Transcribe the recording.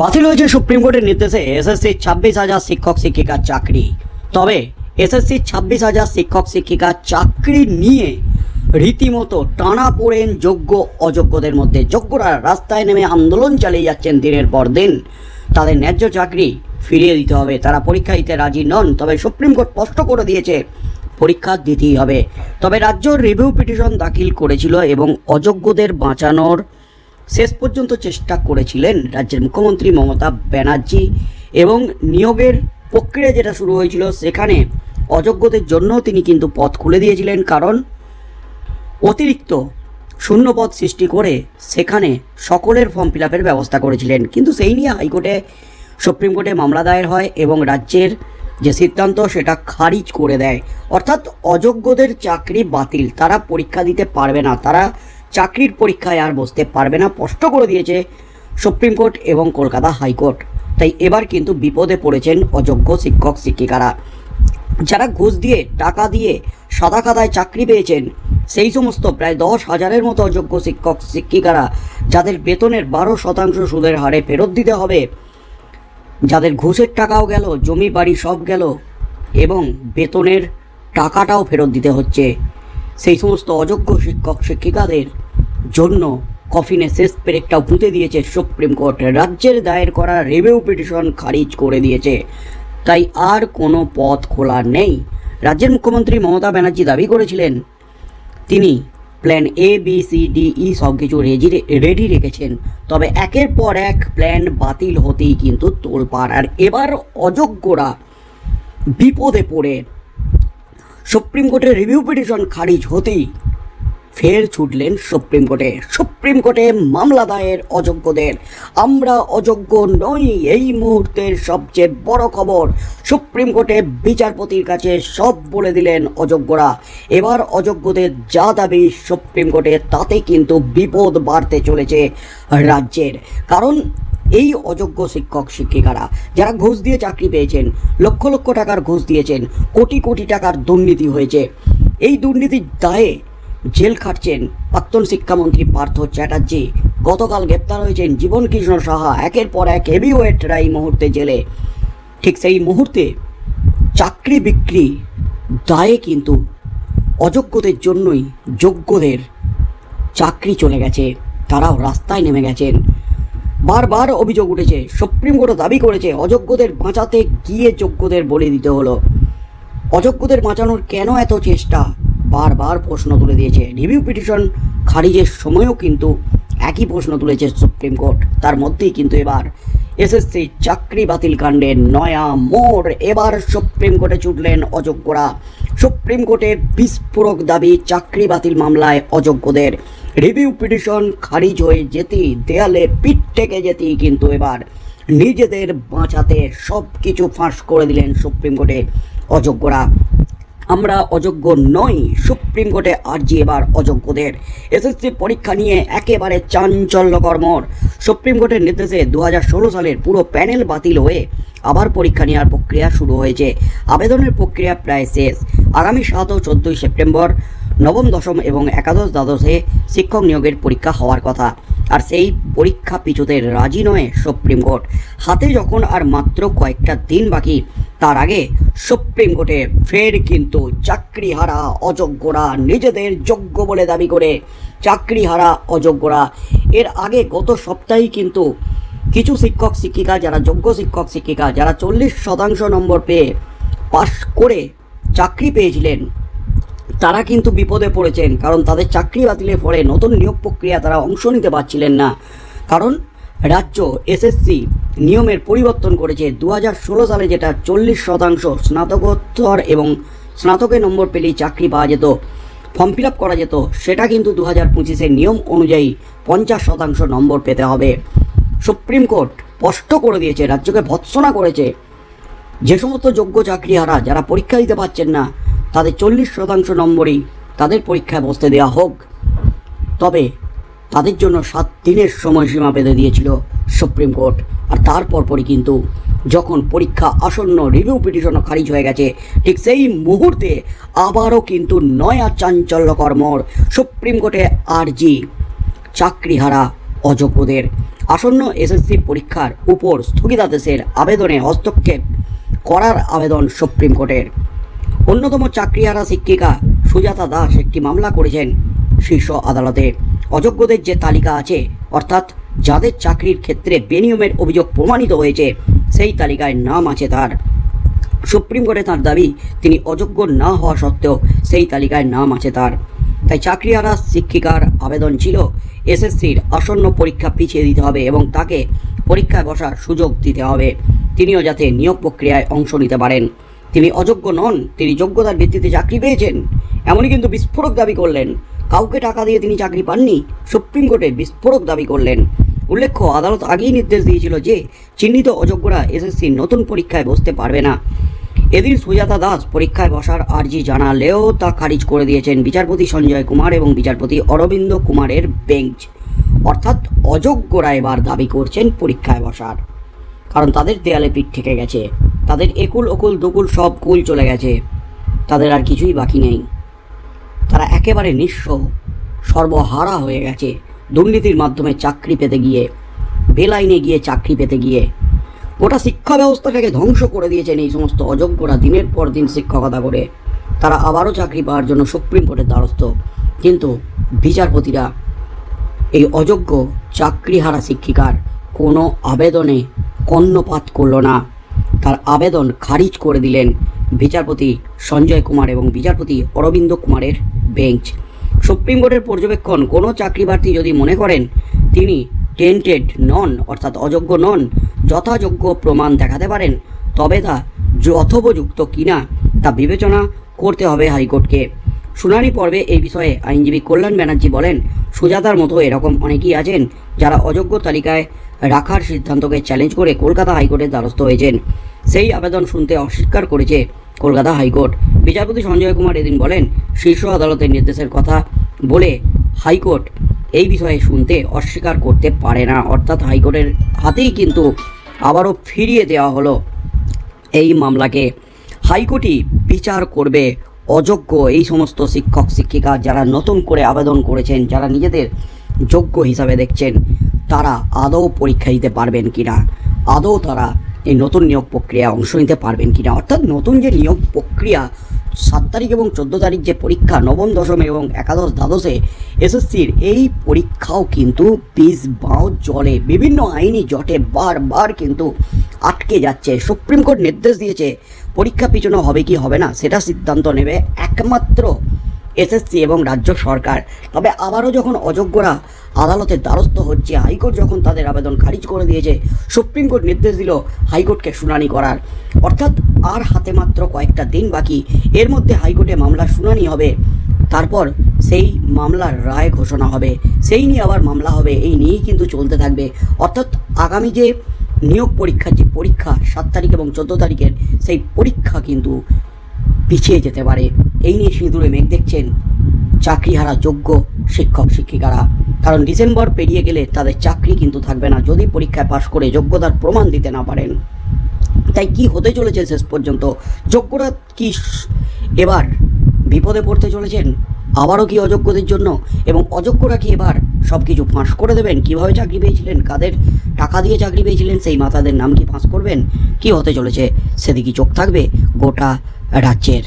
বাতিল হয়েছে সুপ্রিম কোর্টের নির্দেশে এসএসসি ছাব্বিশ হাজার শিক্ষক শিক্ষিকার চাকরি। তবে এসএসসি ছাব্বিশ হাজার শিক্ষক শিক্ষিকার চাকরি নিয়ে রীতিমতো টানা পড়েন যোগ্য অযোগ্যদের মধ্যে যোগ্যরা রাস্তায় নেমে আন্দোলন চালিয়ে যাচ্ছেন দিনের পর দিন। তাদের ন্যায্য চাকরি ফিরিয়ে দিতে হবে। তারা পরীক্ষা দিতে রাজি নন, তবে সুপ্রিম কোর্ট স্পষ্ট করে দিয়েছে পরীক্ষা দিতেই হবে। তবে রাজ্য রিভিউ পিটিশন দাখিল করেছিল এবং অযোগ্যদের বাঁচানোর শেষ পর্যন্ত চেষ্টা করেছিলেন রাজ্যের মুখ্যমন্ত্রী মমতা ব্যানার্জি এবং নিয়োগের প্রক্রিয়া যেটা শুরু হয়েছিল সেখানে অযোগ্যদের জন্য তিনি কিন্তু পথ খুলে দিয়েছিলেন, কারণ অতিরিক্ত শূন্যপদ সৃষ্টি করে সেখানে সকলের ফর্ম ফিল ব্যবস্থা করেছিলেন। কিন্তু সেই নিয়ে হাইকোর্টে, সুপ্রিম কোর্টে মামলা দায়ের হয় এবং রাজ্যের যে সিদ্ধান্ত সেটা খারিজ করে দেয়। অর্থাৎ অযোগ্যদের চাকরি বাতিল, তারা পরীক্ষা দিতে পারবে না, তারা চাকরির পরীক্ষায় আর বসতে পারবে না, স্পষ্ট করে দিয়েছে সুপ্রিম কোর্ট এবং কলকাতা হাইকোর্ট। তাই এবার কিন্তু বিপদে পড়েছেন অযোগ্য শিক্ষক, শিক্ষিকারা। যারা ঘুষ দিয়ে, টাকা দিয়ে সাদা খাতায় চাকরি পেয়েছেন, সেই সমস্ত প্রায় দশ হাজারের মতো অযোগ্য শিক্ষক, শিক্ষিকারা, যাদের বেতনের বারো শতাংশ সুদের হারে ফেরত দিতে হবে, যাদের ঘুষের টাকাও গেল, জমি, বাড়ি সব গেল এবং বেতনের টাকাটাও ফেরত দিতে হচ্ছে, সেই সমস্ত অযোগ্য শিক্ষক, শিক্ষিকাদের জন্য কফিনে শেষ পেরেকটাও পুঁতে দিয়েছে সুপ্রিম কোর্ট। রাজ্যের দায়ের করা রিভিউ পিটিশন খারিজ করে দিয়েছে। তাই আর কোনো পথ খোলা নেই। রাজ্যের মুখ্যমন্ত্রী মমতা ব্যানার্জি দাবি করেছিলেন, তিনি plan A B C D E সব কিছু রেজি রেডি রেখেছেন। তবে একের পর এক প্ল্যান বাতিল হতেই কিন্তু তোলপাড় আর এবার অযোগ্যরা বিপদে পড়ে। সুপ্রিম কোর্টের রিভিউ পিটিশন খারিজ হতেই ফের ছুটলেন সুপ্রিম কোর্টে। সুপ্রিম কোর্টে মামলা দায়ের অযোগ্যদের। আমরা অযোগ্য নই, এই মুহূর্তের সবচেয়ে বড় খবর। সুপ্রিম কোর্টে বিচারপতির কাছে সব বলে দিলেন অযোগ্যরা। এবার অযোগ্যদের যা দাবি সুপ্রিম কোর্টে, তাতে কিন্তু বিপদ বাড়তে চলেছে রাজ্যের। কারণ এই অযোগ্য শিক্ষক, শিক্ষিকারা, যারা ঘুষ দিয়ে চাকরি পেয়েছেন, লক্ষ লক্ষ টাকার ঘুষ দিয়েছেন, কোটি কোটি টাকার দুর্নীতি হয়েছে। এই দুর্নীতির দায়ে জেল খাটছেন প্রাক্তন শিক্ষামন্ত্রী পার্থ চ্যাটার্জি। গতকাল গ্রেপ্তার হয়েছেন জীবন কৃষ্ণ সাহা। একের পর এক হেভিওয়েটরা এই মুহূর্তে জেলে। ঠিক সেই মুহূর্তে চাকরি বিক্রি দায়ে কিন্তু অযোগ্যদের জন্যই যোগ্যদের চাকরি চলে গেছে। তারাও রাস্তায় নেমে গেছেন। বারবার অভিযোগ উঠেছে, সুপ্রিম কোর্ট দাবি করেছে অযোগ্যদের বাঁচাতে গিয়ে যোগ্যদের বলে দিতে হলো। অযোগ্যদের বাঁচানোর কেন এত চেষ্টা? বারবার প্রশ্ন তুলে দিয়েছে। রিভিউ পিটিশন খারিজের সময়ও কিন্তু একই প্রশ্ন তুলেছে সুপ্রিম কোর্ট। তার মধ্যেই কিন্তু এবার এসএসসি চাকরি বাতিল কাণ্ডের নয়া মোড়। এবার সুপ্রিম কোর্টে ছুটলেন অযোগ্যরা। সুপ্রিম কোর্টে বিস্ফোরক দাবি চাকরি বাতিল মামলায় অযোগ্যদের। রিভিউ পিটিশন খারিজ হয়ে যেতেই দেয়ালে পিঠ থেকে যেতেই কিন্তু এবার নিজেদের বাঁচাতে সব কিছু ফাঁস করে দিলেন সুপ্রিম কোর্টে অযোগ্যরা। আমরা অযোগ্য নই। সুপ্রিম কোর্টে আর্জি এবার অযোগ্যদের। এসএসসি পরীক্ষা নিয়ে একেবারে চাঞ্চল্যকর মোড়। সুপ্রিম কোর্টের নির্দেশে দু হাজার ষোলো সালের পুরো প্যানেল বাতিল হয়ে আবার পরীক্ষা নেওয়ার প্রক্রিয়া শুরু হয়েছে। আবেদনের প্রক্রিয়া প্রায় শেষ। আগামী সাত ও চোদ্দোই সেপ্টেম্বর নবম দশম এবং একাদশ দ্বাদশে শিক্ষক নিয়োগের পরীক্ষা হওয়ার কথা। আর সেই পরীক্ষা পিছুতে রাজি নয় সুপ্রিম কোর্ট। হাতে যখন আর মাত্র কয়েকটা দিন বাকি, তার আগে সুপ্রিম কোর্টে ফের কিন্তু চাকরিহারা অযোগ্যরা নিজেদের যোগ্য বলে দাবি করে চাকরিহারা অযোগ্যরা। এর আগে গত সপ্তাহেই কিন্তু কিছু শিক্ষক, শিক্ষিকা, যারা যোগ্য শিক্ষক, শিক্ষিকা, যারা চল্লিশ শতাংশ নম্বর পেয়ে পাশ করে চাকরি পেয়েছিলেন তারা কিন্তু বিপদে পড়েছেন, কারণ তাদের চাকরি বাতিলের ফলে নতুন নিয়োগ প্রক্রিয়া তারা অংশ নিতে পারছিলেন না। কারণ রাজ্য এসএসসি নিয়মের পরিবর্তন করেছে। দু হাজার ষোলো সালে যেটা চল্লিশ শতাংশ স্নাতকোত্তর এবং স্নাতকের নম্বর পেলেই চাকরি পাওয়া যেত, ফর্ম ফিল আপ করা যেত, সেটা কিন্তু দু হাজার পঁচিশের নিয়ম অনুযায়ী পঞ্চাশ শতাংশ নম্বর পেতে হবে। সুপ্রিম কোর্ট স্পষ্ট করে দিয়েছে, রাজ্যকে ভৎসনা করেছে। যে সমস্ত যোগ্য চাকরিহারা যারা পরীক্ষা দিতে পারছেন না তাদের চল্লিশ শতাংশ নম্বরই তাদের পরীক্ষায় বসতে দেওয়া হোক। তবে তাদের জন্য সাত দিনের সময়সীমা বেঁধে দিয়েছিল সুপ্রিম কোর্ট। আর তারপর পরই কিন্তু যখন পরীক্ষা আসন্ন রিভিউ পিটিশনও খারিজ হয়ে গেছে, ঠিক সেই মুহূর্তে আবারও কিন্তু নয়া চাঞ্চল্যকর মোড় সুপ্রিম কোর্টে আরজি চাকরিহারা অযোগ্যদের। আসন্ন এসএসসি পরীক্ষার উপর স্থগিতাদেশের আবেদনে হস্তক্ষেপ করার আবেদন সুপ্রিম কোর্টের। অন্যতম চাকরিহারা শিক্ষিকা সুজাতা দাস একটি মামলা করেছেন শীর্ষ আদালতে। অযোগ্যদের যে তালিকা আছে, অর্থাৎ যাদের চাকরির ক্ষেত্রে বেনিয়মের অভিযোগ প্রমাণিত হয়েছে, সেই তালিকায় নাম আছে তার। সুপ্রিম কোর্টে তার দাবি, তিনি অযোগ্য না হওয়া সত্ত্বেও সেই তালিকায় নাম আছে তার। তাই চাকরিহারা শিক্ষিকার আবেদন ছিল, এসএসসির আসন্ন পরীক্ষা পিছিয়ে দিতে হবে এবং তাকে পরীক্ষায় বসার সুযোগ দিতে হবে। তিনিও যাতে নিয়োগ প্রক্রিয়ায় অংশ নিতে পারেন। তিনি অযোগ্য নন, তিনি যোগ্যতার ভিত্তিতে চাকরি পেয়েছেন। এমনই কিন্তু বিস্ফোরক দাবি করলেন। কাউকে টাকা দিয়ে তিনি চাকরি পাননি, সুপ্রিম কোর্টে বিস্ফোরক দাবি করলেন। উল্লেখ্য, আদালত আগেই নির্দেশ দিয়েছিল যে চিহ্নিত অযোগ্যরা এসএসসির নতুন পরীক্ষায় বসতে পারবে না। এদিন সুজাতা দাস পরীক্ষায় বসার আর্জি জানালেও তা খারিজ করে দিয়েছেন বিচারপতি সঞ্জয় কুমার এবং বিচারপতি অরবিন্দ কুমারের বেঞ্চ। অর্থাৎ অযোগ্যরা এবার দাবি করছেন পরীক্ষায় বসার। কারণ তাদের দেয়ালে পিঠ থেকে গেছে। তাদের একুল ওকুল দুকুল সব কুল চলে গেছে। তাদের আর কিছুই বাকি নেই। তারা একেবারে নিঃস্ব, সর্বহারা হয়ে গেছে। দুর্নীতির মাধ্যমে চাকরি পেতে গিয়ে, বেলাইনে গিয়ে চাকরি পেতে গিয়ে। গোটা শিক্ষা ব্যবস্থাটাকে ধ্বংস করে দিয়েছেন এই সমস্ত অযোগ্যরা দিনের পর দিন শিক্ষকতা করে। তারা আবারও চাকরি পাওয়ার জন্য সুপ্রিম কোর্টের দ্বারস্থ। কিন্তু বিচারপতিরা এই অযোগ্য চাকরিহারা শিক্ষিকার কোনো আবেদনে কর্ণপাত করল না। তার আবেদন খারিজ করে দিলেন বিচারপতি সঞ্জয় কুমার এবং বিচারপতি অরবিন্দ কুমারের বেঞ্চ। সুপ্রিম কোর্টের পর্যবেক্ষণ, কোনো চাকরিপ্রার্থী যদি মনে করেন তিনি টেন্টেড নন, অর্থাৎ অযোগ্য নন, যথাযোগ্য প্রমাণ দেখাতে পারেন, তবে তা যথোপযুক্ত কিনা তা বিবেচনা করতে হবে হাইকোর্টকে। শুনানি পর্বে এই বিষয়ে আইনজীবী কল্যাণ ব্যানার্জি বলেন সুজাতার মতো এরকম অনেকেই আছেন যারা অযোগ্য তালিকায় রাখার সিদ্ধান্তকে চ্যালেঞ্জ করে কলকাতা হাইকোর্টের দ্বারস্থ হয়েছেন। সেই আবেদন শুনতে অস্বীকার করেছে কলকাতা হাইকোর্ট। বিচারপতি সঞ্জয় কুমার এদিন বলেন, শীর্ষ আদালতের নির্দেশের কথা বলে হাইকোর্ট এই বিষয়ে শুনতে অস্বীকার করতে পারে না। অর্থাৎ হাইকোর্টের হাতেই কিন্তু আবারও ফিরিয়ে দেওয়া হলো এই মামলাকে। হাইকোর্টই বিচার করবে অযোগ্য এই সমস্ত শিক্ষক, শিক্ষিকা যারা নতুন করে আবেদন করেছেন, যারা নিজেদের যোগ্য হিসাবে দেখছেন, তারা আদৌ পরীক্ষা দিতে পারবেন কিনা? আদৌ তারা এই নতুন নিয়োগ প্রক্রিয়া অংশ নিতে পারবেন কিনা? অর্থাৎ নতুন যে নিয়োগ প্রক্রিয়া, সাত তারিখ এবং চোদ্দ তারিখ যে পরীক্ষা, নবম দশমে এবং একাদশ দ্বাদশে এসএসসির এই পরীক্ষাও কিন্তু পিস বাঁও, জলে বিভিন্ন আইনি জটে বারবার কিন্তু আটকে যাচ্ছে। সুপ্রিম কোর্ট নির্দেশ দিয়েছে, পরীক্ষা পিছনে হবে কি হবে না, সেটা সিদ্ধান্ত নেবে একমাত্র এসএসসি এবং রাজ্য সরকার। তবে আবারও যখন অযোগ্যরা আদালতের দ্বারস্থ হচ্ছে, হাইকোর্ট যখন তাদের আবেদন খারিজ করে দিয়েছে, সুপ্রিম কোর্ট নির্দেশ দিল হাইকোর্টকে শুনানি করার। অর্থাৎ আর হাতে মাত্র কয়েকটা দিন বাকি, এর মধ্যে হাইকোর্টে মামলার শুনানি হবে। তারপর সেই মামলার রায় ঘোষণা হবে। সেই নিয়ে আবার মামলা হবে, এই নিয়েই কিন্তু চলতে থাকবে। অর্থাৎ আগামী যে নিয়োগ পরীক্ষার যে পরীক্ষা, সাত তারিখ এবং চোদ্দ তারিখের, সেই পরীক্ষা কিন্তু পিছিয়ে যেতে পারে। এই নিয়ে সিঁদুরে মেঘ দেখছেন চাকরিহারা যোগ্য শিক্ষক, শিক্ষিকারা। কারণ ডিসেম্বর পেরিয়ে গেলে তাদের চাকরি কিন্তু থাকবে না, যদি পরীক্ষায় পাশ করে যোগ্যতার প্রমাণ দিতে না পারেন। তাই কি হতে চলেছে শেষ পর্যন্ত? যোগ্যরা কি এবার বিপদে পড়তে চলেছেন? আবারও কি অযোগ্যদের জন্য? এবং অযোগ্যরা কি এবার সব কিছু ফাঁস করে দেবেন? কীভাবে চাকরি পেয়েছিলেন? কাদের টাকা দিয়ে চাকরি পেয়েছিলেন? সেই মাতাদের নাম কি ফাঁস করবেন? কি হতে চলেছে? সেদিকে চোখ থাকবে গোটা রাজ্যের।